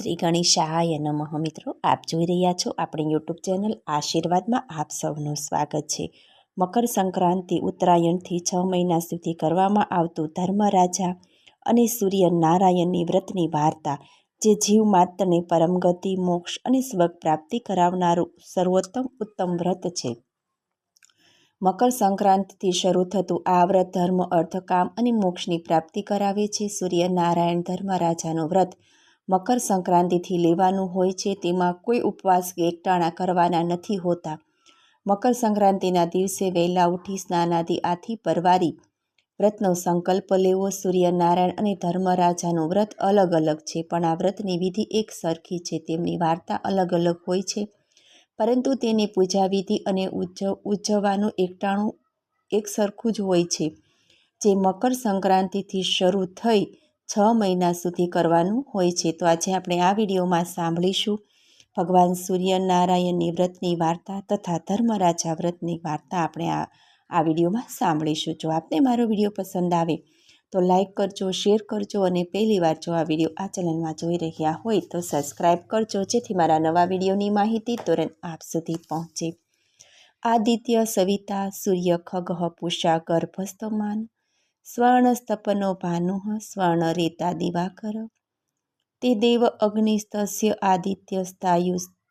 શ્રી ગણેશાય નમઃ. મિત્રો, આપ જોઈ રહ્યા છો આપણી યુટ્યુબ ચેનલ આશીર્વાદમાં આપ સૌનું સ્વાગત છે. મકર સંક્રાંતિ ઉત્તરાયણથી છ મહિના સુધી કરવામાં આવતું ધર્મરાજા અને સૂર્ય નારાયણની વ્રતની વાર્તા, જે જીવ માત્રને પરમગતિ મોક્ષ અને સ્વગ પ્રાપ્તિ કરાવનારું સર્વોત્તમ ઉત્તમ વ્રત છે. મકર સંક્રાંતિથી શરૂ થતું આ વ્રત ધર્મ અર્થ કામ અને મોક્ષની પ્રાપ્તિ કરાવે છે. સૂર્યનારાયણ ધર્મરાજાનું વ્રત મકર સંક્રાંતિથી લેવાનું હોય છે, તેમાં કોઈ ઉપવાસ કે એકટાણા કરવાના નથી હોતા. મકર સંક્રાંતિના દિવસે વહેલા ઉઠી સ્નાનાદિ આથી પરવારી. વ્રતનો સંકલ્પ લેવો, સૂર્યનારાયણ અને ધર્મરાજાનું વ્રત અલગ અલગ છે, પણ આ વ્રતની વિધિ એક સરખી છે, તેમની વાર્તા અલગ અલગ હોય છે. પરંતુ તેની પૂજા વિધિ અને ઉજવ, ઉજવવાનું એકટાણું એક સરખું જ હોય છે. જે મકર સંક્રાંતિથી શરૂ થઈ છ મહિના સુધી કરવાનું હોય છે. તો આજે આપણે આ વિડીયોમાં સાંભળીશું ભગવાન સૂર્યનારાયણની વ્રતની વાર્તા તથા ધર્મરાજા વ્રતની વાર્તા આપણે આ આ વિડીયોમાં સાંભળીશું. જો આપને મારો વીડિયો પસંદ આવે તો લાઈક કરજો, શેર કરજો અને પહેલી વાર જો આ વીડિયો આ ચેનલમાં જોઈ રહ્યા હોય તો સબસ્ક્રાઈબ કરજો. જેથી મારા નવા વિડીયોની માહિતી તુરંત આપ સુધી પહોંચે. આદિત્ય સવિતા સૂર્ય ખગહ પૂષા ગર્ભસ્તમાન સ્વર્ણસ્તપનો સ્વર્ણ સ્વર્ણરેતા દિવાકર તે દેવ અગ્નિસ્તસ્ય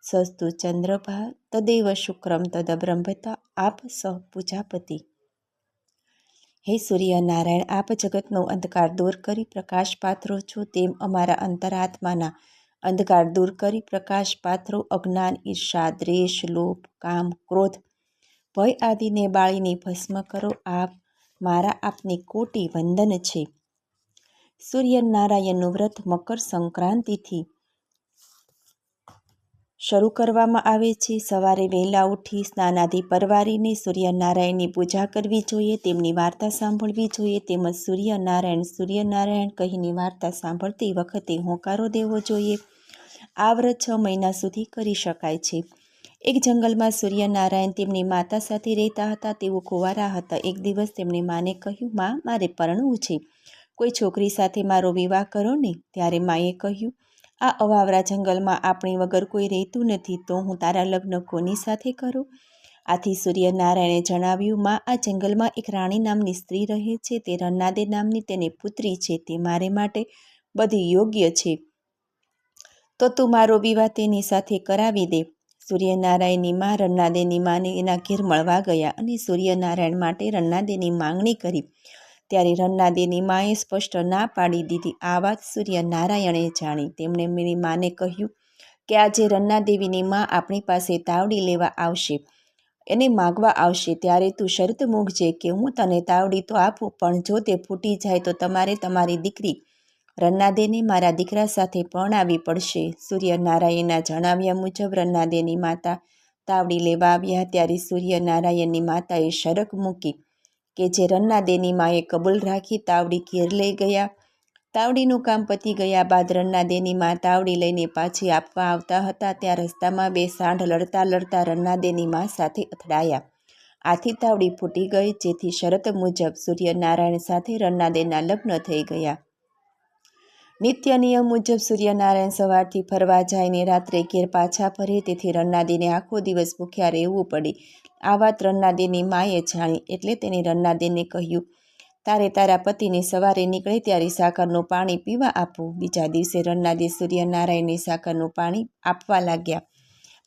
સસ્તુ ચંદ્રભા, તદેવ શુક્રમ તદ બ્રહ્મતા આપ સ પૂજાપતિ. હે સૂર્યનારાયણ, આપ જગતનો અંધકાર દૂર કરી પ્રકાશ પાથરો છો, તેમ અમારા અંતરાત્માના અંધકાર દૂર કરી પ્રકાશ પાથરો અજ્ઞાન, ઈર્ષા, દ્વેષ, લોભ, કામ, ક્રોધ, ભય આદિને બાળીને ભસ્મ કરો. આપ મારા આપની કોટી વંદન છે. સૂર્યનારાયણનું વ્રત મકર સંક્રાંતિથી શરૂ કરવામાં આવે છે. સવારે વહેલા ઉઠી સ્નાનાદિ પરવારીને સૂર્યનારાયણની પૂજા કરવી જોઈએ, તેમની વાર્તા સાંભળવી જોઈએ, તેમજ સૂર્યનારાયણ સૂર્યનારાયણ કહીની વાર્તા સાંભળતી વખતે હોંકારો દેવો જોઈએ. આ વ્રત છ મહિના સુધી કરી શકાય છે. એક જંગલમાં સૂર્યનારાયણ તેમની માતા સાથે રહેતા હતા. તેઓ કુંવારા હતા. એક દિવસ તેમણે માને કહ્યું, માં, મારે પરણવું છે. કોઈ છોકરી સાથે મારો વિવાહ કરો ને. ત્યારે માએ કહ્યું, આ અવાવરા જંગલમાં આપણી વગર કોઈ રહેતું નથી, તો હું તારા લગ્ન કોની સાથે કરું? આથી સૂર્યનારાયણે જણાવ્યું, માં, આ જંગલમાં એક રાણી નામની સ્ત્રી રહે છે. તે રન્નાદે નામની તેની પુત્રી છે. તે મારે માટે બધી યોગ્ય છે. તો તું મારો વિવાહ તેની સાથે કરાવી દે. સૂર્યનારાયણની માં રન્નાદેની માને એના ઘેર મળવા ગયા અને સૂર્યનારાયણ માટે રન્નાદેની માંગણી કરી. ત્યારે રન્નાદેની માએ સ્પષ્ટ ના પાડી દીધી. આ વાત સૂર્યનારાયણે જાણી. તેમણે મેરી માને કહ્યું કે આજે રન્નાદેવીની મા આપણી પાસે તાવડી લેવા આવશે. એને માગવા આવશે. ત્યારે તું શરત મૂકજે કે હું તને તાવડી તો આપું, પણ જો તે ફૂટી જાય તો તમારે તમારી દીકરી રન્નાદેને મારા દીકરા સાથે પણ આવી પડશે. સૂર્યનારાયણના જણાવ્યા મુજબ રન્નાદેની માતા તાવડી લેવા આવ્યા ત્યારે સૂર્યનારાયણની માતાએ શરક મૂકી કે જે રન્નાદેની માએ કબૂલ રાખી તાવડી ઘેર લઈ ગયા. તાવડીનું કામ પતી ગયા બાદ રન્નાદેની મા તાવડી લઈને પાછી આપવા આવતા હતા ત્યાં રસ્તામાં બે સાંઢ લડતા લડતા રન્નાદેની મા સાથે અથડાયા. આથી તાવડી ફૂટી ગઈ, જેથી શરત મુજબ સૂર્યનારાયણ સાથે રન્નાદેના લગ્ન થઈ ગયા. નિત્ય નિયમ મુજબ સૂર્યનારાયણ સવારથી ફરવા જાય રાત્રે ઘેર પાછા ફરે, તેથી રણનાદીને આખો દિવસ ભૂખ્યા રહેવું પડે. આ વાત રન્નાદેની માએ જાણી, એટલે તેને રન્નાદેને કહ્યું, તારે તારા પતિને સવારે નીકળે ત્યારે સાકરનું પાણી પીવા આપવું બીજા દિવસે રણનાદી સૂર્યનારાયણને સાકરનું પાણી આપવા લાગ્યા.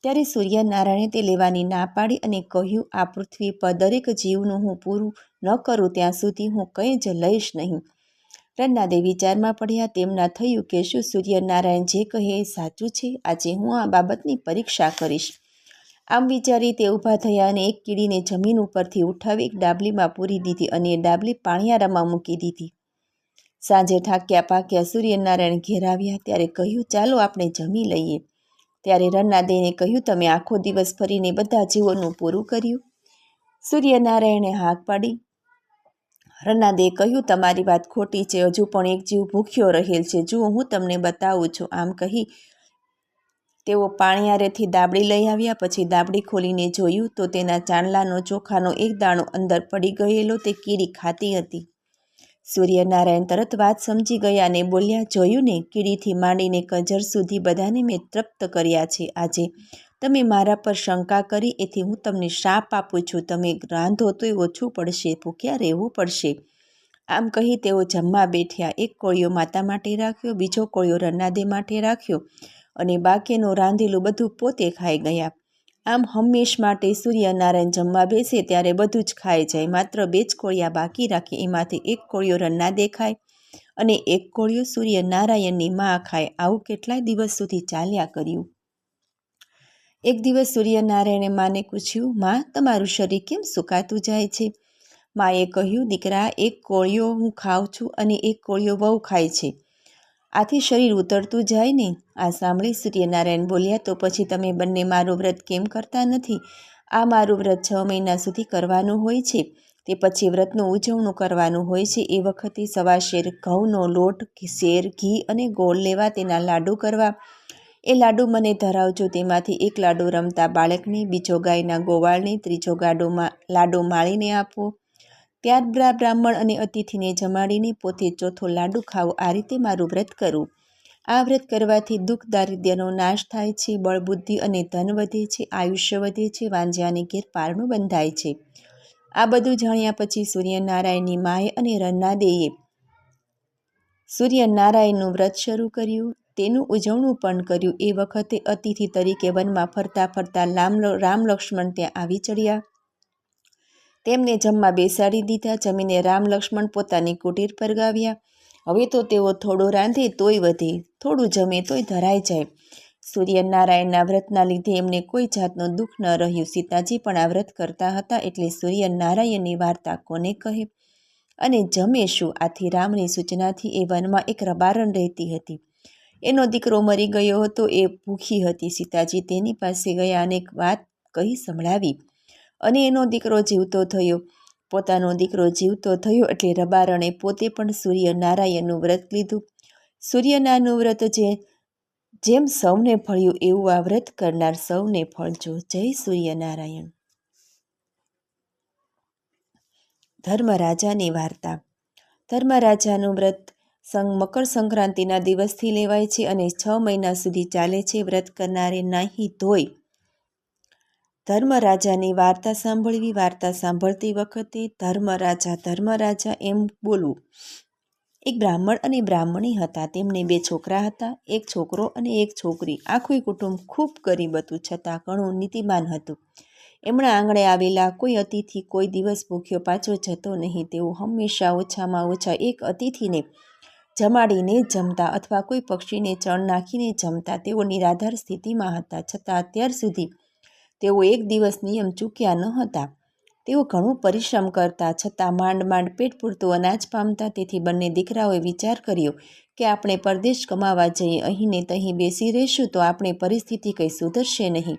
ત્યારે સૂર્યનારાયણે તે લેવાની ના પાડી અને કહ્યું, આ પૃથ્વી પર દરેક જીવનું હું પૂરું ન કરું, ત્યાં સુધી હું કંઈ જ લઈશ નહીં. રન્નાદે વિચારમાં પડ્યા. તેમના થયું કે શું સૂર્યનારાયણ જે કહે એ સાચું છે? આજે હું આ બાબતની પરીક્ષા કરીશ. આમ વિચારી તે ઊભા થયા અને એક કીડીને જમીન ઉપરથી ઉઠાવી એક ડાબલીમાં પૂરી દીધી અને એ ડાબલી પાણિયારામાં મૂકી દીધી. સાંજે ઠાક્યા પાક્યા સૂર્યનારાયણ ઘેર આવ્યા ત્યારે કહ્યું, ચાલો આપણે જમી લઈએ. ત્યારે રન્નાદેને કહ્યું, તમે આખો દિવસ ફરીને બધા જીવોનું પૂરું કર્યું. સૂર્યનારાયણે હાક પાડી. રન્નાદેએ કહ્યું, તમારી વાત ખોટી છે. હજુ પણ એક જીવ ભૂખ્યો રહેલ છે. જુઓ, હું તમને બતાવું છું. આમ કહી તેઓ પાણીયારેથી દાબડી લઈ આવ્યા. પછી દાબડી ખોલીને જોયું તો તેના ચાંદલાનો ચોખાનો એક દાણો અંદર પડી ગયેલો તે કીડી ખાતી હતી. સૂર્યનારાયણ તરત વાત સમજી ગયા અને બોલ્યા, જોયું ને, કીડીથી માંડીને કજર સુધી બધાને મેં તૃપ્ત કર્યા છે. આજે તમે મારા પર શંકા કરી, એથી હું તમને શાપ આપું છું. તમે રાંધો તોય ઓછું પડશે, ભૂખ્યા રહેવું પડશે. આમ કહી તેઓ જમવા બેઠ્યા. એક કોળિયો માતા માટે રાખ્યો, બીજો કોળિયો રન્નાદે માટે રાખ્યો અને બાકીનું રાંધેલું બધું પોતે ખાઈ ગયા. આમ હંમેશ માટે સૂર્યનારાયણ જમવા બેસે ત્યારે બધું જ ખાઈ જાય. માત્ર બે જ કોળિયા બાકી રાખે, એમાંથી એક કોળિયો રન્ના દેખાય અને એક કોળિયો સૂર્યનારાયણની માં ખાય. આવું કેટલાય દિવસ સુધી ચાલ્યા કર્યું. એક દિવસ સૂર્યનારાયણે માને પૂછ્યું, માં, તમારું શરીર કેમ સુકાતું જાય છે? માએ કહ્યું, દીકરા, એક કોળિયો હું ખાઉં છું અને એક કોળિયો બહુ ખાય છે. આથી શરીર ઉતરતું જાય ને આ સાંભળી સૂર્યનારાયણ બોલ્યા, તો પછી તમે બંને મારું વ્રત કેમ કરતા નથી? આ મારું વ્રત છ મહિના સુધી કરવાનું હોય છે. તે પછી વ્રતનું ઉજવણું કરવાનું હોય છે. એ વખતે સવા શેર ઘઉંનો લોટ શેર, ઘી અને ગોળ લેવા તેના લાડુ કરવા. એ લાડુ મને ધરાવજો. તેમાંથી એક લાડુ રમતા બાળકને, બીજો ગાયના ગોવાળને, ત્રીજો ગાડોમાં લાડુ માળીને આપવો ત્યાર બ્રાહ્મણ અને અતિથિને જમાડીને પોતે ચોથો લાડુ ખાવો આ રીતે મારું વ્રત કરવું આ વ્રત કરવાથી દુઃખ દારિદ્ર્યનો નાશ થાય છે, બળબુદ્ધિ અને ધન વધે છે, આયુષ્ય વધે છે વાંજ્યાને ઘેર પારણું બંધાય છે. આ બધું જાણ્યા પછી સૂર્યનારાયણની માએ અને રન્નાદેએ સૂર્યનારાયણનું વ્રત શરૂ કર્યું. તેનું ઉજવણું પણ કર્યું. એ વખતે અતિથિ તરીકે વનમાં ફરતા ફરતા રામ રામ લક્ષ્મણ ત્યાં આવી ચડ્યા. તેમને જમવા બેસાડી દીધા. જમીને રામ લક્ષ્મણ પોતાની કુટીર પર ગાવ્યા. હવે તો તેઓ થોડો રાંધે તોય વધે. થોડું જમે તોય ધરાઈ જાય. સૂર્યનારાયણના વ્રતના લીધે એમને કોઈ જાતનું દુઃખ ન રહ્યું. સીતાજી પણ આ વ્રત કરતા હતા એટલે સૂર્યનારાયણની વાર્તા કોને કહે? અને જમે શું? આથી રામની સૂચનાથી એ વનમાં એક રબારણ રહેતી હતી. એનો દીકરો મરી ગયો હતો એ ભૂખી હતી સીતાજી તેની પાસે ગયા અને વાત કહી સંભળાવી. અને એનો દીકરો જીવતો થયો. પોતાનો દીકરો જીવતો થયો એટલે રબારણે પોતે પણ સૂર્યનારાયણનું વ્રત લીધું. સૂર્યનાનું વ્રત જે, જેમ સૌને ફળ્યું એવું આ વ્રત કરનાર સૌને ફળજો. જય સૂર્યનારાયણ. ધર્મરાજાની વાર્તા. ધર્મરાજાનું વ્રત સંગ મકર સંક્રાંતિના દિવસથી લેવાય છે અને છ મહિના સુધી ચાલે છે વ્રત કરનારે નાહી ધોઈ. ધર્મરાજાની વાર્તા સાંભળવી, વાર્તા સાંભળતી વખતે ધર્મરાજા ધર્મરાજા એમ બોલવું એક બ્રાહ્મણ અને બ્રાહ્મણી હતા. તેમને બે છોકરા હતા, એક છોકરો અને એક છોકરી. આખું કુટુંબ ખૂબ ગરીબ હતું, છતાં ઘણું નીતિમાન હતું. એમના આંગણે આવેલા કોઈ અતિથિ કોઈ દિવસ ભૂખ્યો પાછો જતો નહીં. તેઓ હંમેશા ઓછામાં ઓછા એક અતિથિને જમાડીને જમતા અથવા કોઈ પક્ષીને ચણ નાખીને જમતા તેઓ નિરાધાર સ્થિતિમાં હતા. છતાં અત્યાર સુધી તેઓ એક દિવસ નિયમ ચૂક્યા ન હતા. તેઓ ઘણું પરિશ્રમ કરતા, છતાં માંડ માંડ પેટ પૂરતું અનાજ પામતા. તેથી બંને દીકરાઓએ વિચાર કર્યો કે આપણે પરદેશ કમાવા જઈએ અહીં ને તહીં બેસી રહીશું તો આપણે પરિસ્થિતિ કંઈ સુધરશે નહીં.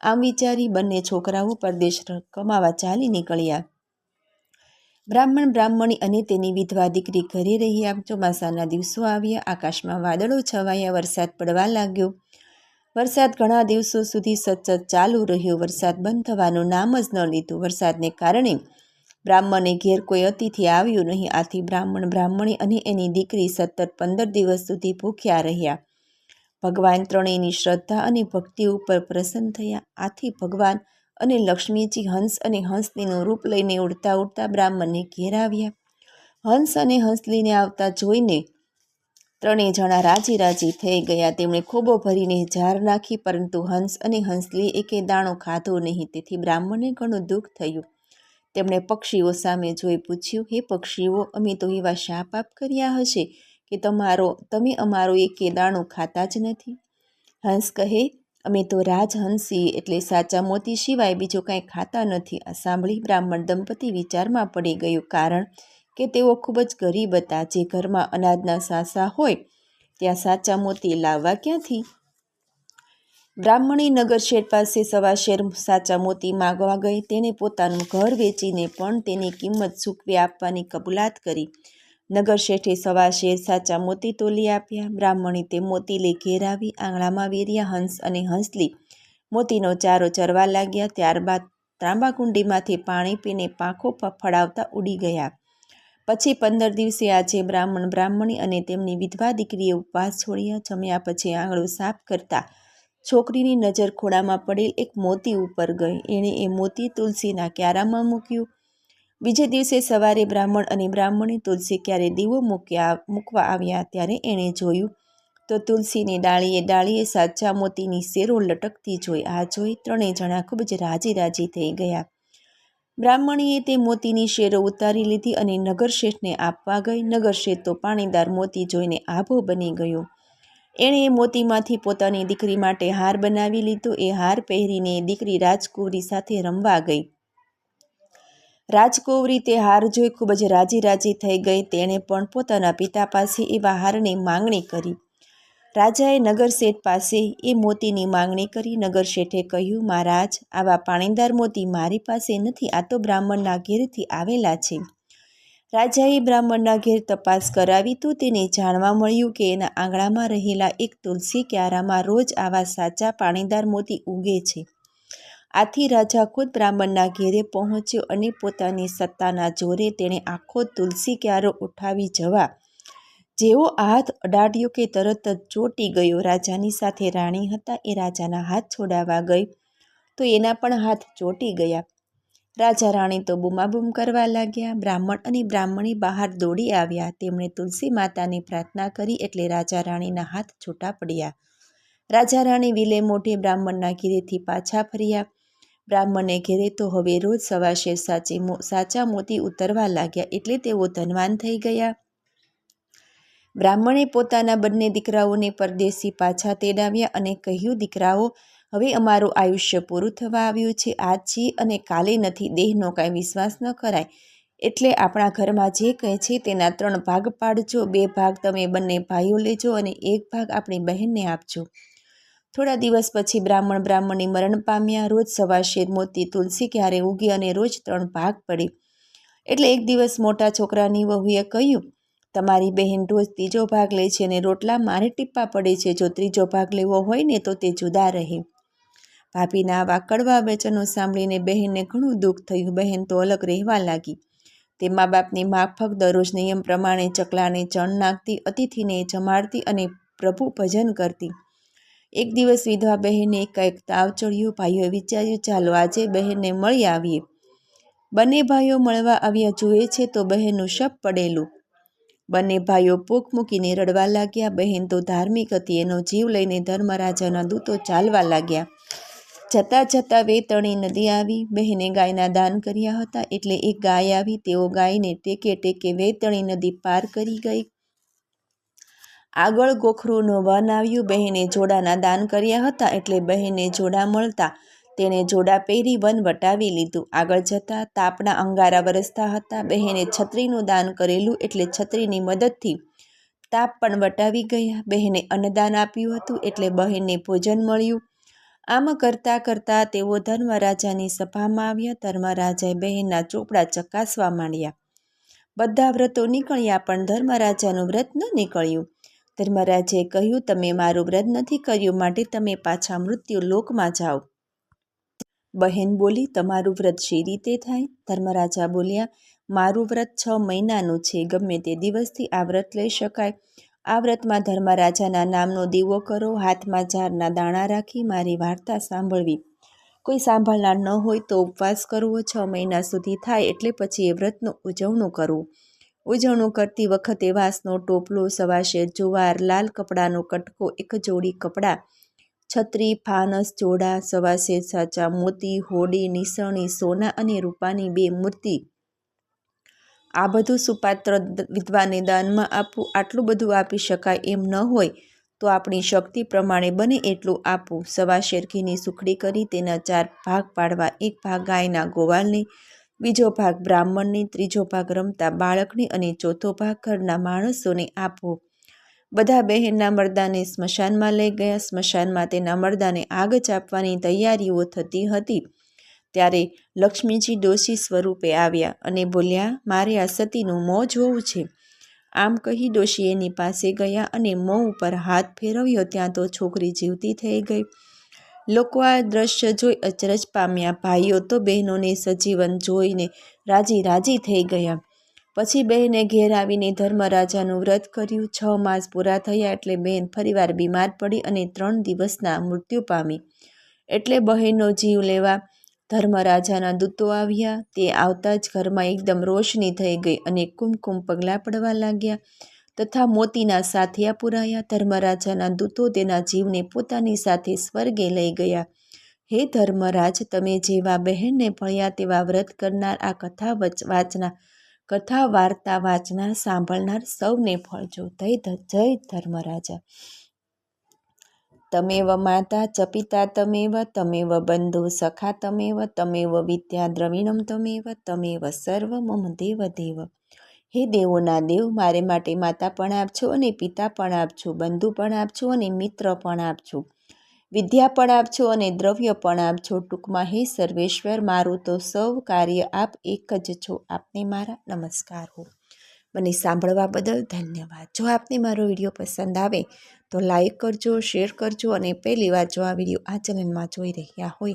આમ વિચારી બંને છોકરાઓ પરદેશ કમાવા ચાલી નીકળ્યા. બ્રાહ્મણ બ્રાહ્મણી અને તેની વિધવા દીકરી ઘરે રહ્યા ચોમાસાના દિવસો આવ્યા. આકાશમાં વાદળો છવાયા, વરસાદ પડવા લાગ્યો. વરસાદ ઘણા દિવસો સુધી સતત ચાલુ રહ્યો. વરસાદ બંધ થવાનું નામ જ ન લીધું. વરસાદને કારણે બ્રાહ્મણે ઘેર કોઈ અતિથિ આવ્યું નહીં. આથી બ્રાહ્મણ બ્રાહ્મણી અને એની દીકરી સતત પંદર દિવસ સુધી ભૂખ્યા રહ્યા. ભગવાન ત્રણેયની શ્રદ્ધા અને ભક્તિ ઉપર પ્રસન્ન થયા. આથી ભગવાન અને લક્ષ્મીજી હંસ અને હંસલીનું રૂપ લઈને ઉડતા ઉડતા બ્રાહ્મણને ઘેર આવ્યા. હંસ અને હંસલીને આવતા જોઈને ત્રણેય જણા રાજી રાજી થઈ ગયા. તેમણે ખોબો ભરીને ઝાર નાખી, પરંતુ હંસ અને હંસલી એકે દાણો ખાધો નહીં. તેથી બ્રાહ્મણને ઘણું દુઃખ થયું. તેમણે પક્ષીઓ સામે જોઈ પૂછ્યું, હે પક્ષીઓ, અમે તો એવા શાપ આપ કર્યા હશે કે તમારો, તમે અમારો એકે દાણો ખાતા જ નથી? હંસ કહે અમે તો રાજહંસી એટલે સાચા મોતી સિવાય બીજું કાંઈ ખાતા નથી. આ સાંભળી બ્રાહ્મણ દંપતી વિચારમાં પડી ગયું કારણ કે તેઓ ખૂબ જ ગરીબ હતા. જે ઘરમાં અનાજના સાસા હોય, ત્યાં સાચા મોતી લાવવા ક્યાંથી? બ્રાહ્મણી નગર શેઠ પાસે સવા શેર સાચા મોતી માગવા ગઈ. તેને પોતાનું ઘર વેચીને પણ તેની કિંમત ચૂકવી આપવાની કબૂલાત કરી. નગર શેઠે સવા શેર સાચા મોતી તોલી આપ્યા. બ્રાહ્મણી તે મોતી લઈ ઘેરાવી આંગણામાં વેર્યા હંસ અને હંસલી મોતીનો ચારો ચરવા લાગ્યા. ત્યારબાદ ત્રાંબાકુંડીમાંથી પાણી પીને પાંખો ફફડાવતા ઉડી ગયા. પછી પંદર દિવસે આજે બ્રાહ્મણ બ્રાહ્મણી અને તેમની વિધવા દીકરીએ ઉપવાસ છોડ્યા. જમ્યા પછી આંગળો સાફ કરતા છોકરીની નજર ખોળામાં પડેલ એક મોતી ઉપર ગઈ. એણે એ મોતી તુલસીના ક્યારામાં મૂક્યું. બીજે દિવસે સવારે બ્રાહ્મણ અને બ્રાહ્મણી તુલસી ક્યારે દીવો મૂક્યા, મૂકવા આવ્યા ત્યારે એણે જોયું, તો તુલસીની ડાળીએ ડાળીએ સાચા મોતીની શેરો લટકતી જોઈ, આ જોઈ ત્રણેય જણા ખૂબ જ રાજી રાજી થઈ ગયા. બ્રાહ્મણીએ તે મોતીની શેરો ઉતારી લીધી અને નગરશેઠને આપવા ગઈ. નગરશેઠ તો પાણીદાર મોતી જોઈને આભો બની ગયો. એણે એ મોતીમાંથી પોતાની દીકરી માટે હાર બનાવી લીધો. એ હાર પહેરીને દીકરી રાજકુંવરી સાથે રમવા ગઈ. રાજકુંવરી તે હાર જોઈ ખૂબ જ રાજી રાજી થઈ ગઈ. તેણે પણ પોતાના પિતા પાસે એવા હારની માંગણી કરી. રાજાએ નગરશેઠ પાસે એ મોતીની માંગણી કરી. નગરશેઠે કહ્યું, મહારાજ, આવા પાણીદાર મોતી મારી પાસે નથી, આ તો બ્રાહ્મણના ઘેરથી આવેલા છે. રાજાએ બ્રાહ્મણના ઘેર તપાસ કરાવી તો તેને જાણવા મળ્યું કે એના આંગણામાં રહેલા એક તુલસી ક્યારામાં રોજ આવા સાચા પાણીદાર મોતી ઉગે છે. આથી રાજા ખુદ બ્રાહ્મણના ઘેરે પહોંચ્યો અને પોતાની સત્તાના જોરે તેણે આખો તુલસી ક્યારો ઉઠાવી જવા જેવો હાથ અડાડ્યો કે તરત જ ચોંટી ગયો. રાજાની સાથે રાણી હતા, એ રાજાના હાથ છોડાવવા ગઈ તો એના પણ હાથ ચોંટી ગયા. રાજા રાણી તો બૂમાબૂમ કરવા લાગ્યા. બ્રાહ્મણ અને બ્રાહ્મણી બહાર દોડી આવ્યા. તેમણે તુલસી માતાની પ્રાર્થના કરી એટલે રાજા રાણીના હાથ છૂટા પડ્યા. રાજા રાણી વિલે મોઢે બ્રાહ્મણના ઘેરેથી પાછા ફર્યા. બ્રાહ્મણને ઘેરે તો હવે રોજ સવાશે સાચી સાચા મોતી ઉતરવા લાગ્યા એટલે તેઓ ધનવાન થઈ ગયા. બ્રાહ્મણે પોતાના બંને દીકરાઓને પરદેશી પાછા તેડાવ્યા અને કહ્યું, દીકરાઓ, હવે અમારું આયુષ્ય પૂરું થવા આવ્યું છે. આજ છી અને કાલે નથી. દેહનો કાંઈ વિશ્વાસ ન કરાય. એટલે આપણા ઘરમાં જે કહે છે તેના ત્રણ ભાગ પાડજો. બે ભાગ તમે બંને ભાઈઓ લેજો અને એક ભાગ આપણી બહેનને આપજો. થોડા દિવસ પછી બ્રાહ્મણ બ્રાહ્મણી મરણ પામ્યા. રોજ સવા શેર મોતી, તુલસી ક્યારે ઉગી અને રોજ ત્રણ ભાગ પડી. એટલે એક દિવસ મોટા છોકરાની વહુએ કહ્યું, તમારી બહેન રોજ ત્રીજો ભાગ લે છે અને રોટલા મારે ટીપ્પા પડે છે. જો ત્રીજો ભાગ લેવો હોય ને તો તે જુદા રહે. ભાભીના આવા કડવા વચનો સાંભળીને બહેનને ઘણું દુઃખ થયું. બહેન તો અલગ રહેવા લાગી. તે મા બાપની માફક દરરોજ નિયમ પ્રમાણે ચકલાને ચણ નાખતી, અતિથિને જમાડતી અને પ્રભુ ભજન કરતી. એક દિવસ વિધવા બહેને કંઈક તાવ ચડ્યું, ભાઈઓએ વિચાર્યું, ચાલો, આજે બહેનને મળી આવીએ. બંને ભાઈઓ મળવા આવ્યા જુએ છે તો બહેનનું શપ પડેલું. બંને ભાઈઓ પોક મૂકીને રડવા લાગ્યા. બહેન તો ધાર્મિક હતી, એનો જીવ લઈને ધર્મરાજાના દૂતો ચાલવા લાગ્યા. જતાં જતાં વેતણી નદી આવી. બહેને ગાયના દાન કર્યા હતા. એટલે એક ગાય આવી. તેઓ ગાયને ટેકે ટેકે વેતણી નદી પાર કરી ગઈ. આગળ ગોખરુનું વન આવ્યું બહેને જોડાના દાન કર્યા હતા એટલે બહેને જોડા મળતા તેણે જોડા પહેરી વન વટાવી લીધું. આગળ જતાં તાપના અંગારા વરસતા હતા. બહેને છત્રીનું દાન કરેલું એટલે છત્રીની મદદથી તાપ પણ વટાવી ગયા. બહેને અન્નદાન આપ્યું હતું એટલે બહેનને ભોજન મળ્યું. આમ કરતાં કરતાં તેઓ ધર્મરાજાની સભામાં આવ્યા. ધર્મરાજાએ બહેનના ચોપડા ચકાસવા માંડ્યા. બધા વ્રતો નીકળ્યા પણ ધર્મરાજાનું વ્રત ન નીકળ્યું. ધર્મરાજે કહ્યું, તમે મારું વ્રત નથી કર્યું, માટે તમે પાછા મૃત્યુ લોકમાં જાઓ. બહેન બોલી, તમારું વ્રત શી રીતે થાય? ધર્મરાજા બોલ્યા, મારું વ્રત છ મહિનાનું છે, ગમે તે દિવસથી આ વ્રત લઈ શકાય. આ વ્રતમાં ધર્મરાજાના નામનો દીવો કરો, હાથમાં ઝારના દાણા રાખી મારી વાર્તા સાંભળવી. કોઈ સાંભળનાર ન હોય તો ઉપવાસ કરવો, છ મહિના સુધી થાય એટલે પછી એ વ્રતનું ઉજવણું કરવું. ઉજવણું કરતી વખતે વાસનો ટોપલો સવાશેર જુવાર, લાલ કપડાનો કટકો, એક જોડી કપડાં, છત્રી, ફાનસ, જોડા સવાસે સાચા મોતી, હોડી, નિસરણી, સોના અને રૂપાની બે મૂર્તિ. આ બધું સુપાત્ર વિધવાને દાનમાં આપવું, આટલું બધું આપી શકાય એમ ન હોય, તો આપણી શક્તિ પ્રમાણે બને એટલું આપવું. સવા શેરખીની સુખડી કરી તેના ચાર ભાગ પાડવા, એક ભાગ ગાયના ગોવાળને બીજો ભાગ બ્રાહ્મણને, ત્રીજો ભાગ રમતા બાળકને અને ચોથો ભાગ ઘરના માણસોને આપવો. બધા બહેનના મરદાને સ્મશાનમાં લઈ ગયા. સ્મશાનમાં તેના મરદાને આગ ચાપવાની તૈયારીઓ થતી હતી. ત્યારે લક્ષ્મીજી ડોશી સ્વરૂપે આવ્યા અને બોલ્યા, મારે આ સતીનું મોં જોવું છે. આમ કહી ડોશી એની પાસે ગયા અને મોં ઉપર હાથ ફેરવ્યો. ત્યાં તો છોકરી જીવતી થઈ ગઈ. લોકો આ દ્રશ્ય જોઈ અચરજ પામ્યા. ભાઈઓ તો બહેનોને સજીવન જોઈને રાજી રાજી થઈ ગયા. પછી બહેને ઘેર આવીને ધર્મરાજાનું વ્રત કર્યું. છ માસ પૂરા થયા એટલે બહેન ફરીવાર બીમાર પડી અને ત્રણ દિવસના મૃત્યુ પામી. એટલે બહેનનો જીવ લેવા ધર્મરાજાના દૂતો આવ્યા. તે આવતા જ ઘરમાં એકદમ રોશની થઈ ગઈ અને કુમકુમ પગલાં પડવા લાગ્યા. તથા મોતીના સાથિયા પુરાયા ધર્મરાજાના દૂતો તેના જીવને પોતાની સાથે સ્વર્ગે લઈ ગયા. હે ધર્મરાજ, તમે જેવા બહેનને ભણ્યા તેવા વ્રત કરનાર આ કથા વાંચનાર કથા વાર્તા વાંચનાર સાંભળનાર સૌને ફળજો જય જય ધર્મરાજા. તમેવ માતા ચપિતા પિતા તમેવ તમેવ બંધુ સખા તમેવ તમેવ વિદ્યા દ્રવિણમ તમેવ તમેવ સર્વ મમ દેવ દેવ હે દેવોના દેવ, મારે માટે માતા પણ આપજો અને પિતા પણ આપજો, બંધુ પણ આપજો અને મિત્ર પણ આપજો. વિદ્યા પણ આપજો અને દ્રવ્ય પણ આપજો. ટૂંકમાં હે સર્વેશ્વર, મારું તો સૌ કાર્ય આપ એક જ છો. આપને મારા નમસ્કાર હો. મને સાંભળવા બદલ ધન્યવાદ. જો આપને મારો વીડિયો પસંદ આવે, તો લાઈક કરજો, શેર કરજો અને પહેલી વાર જો આ વીડિયો આ ચેનલમાં જોઈ રહ્યા હોય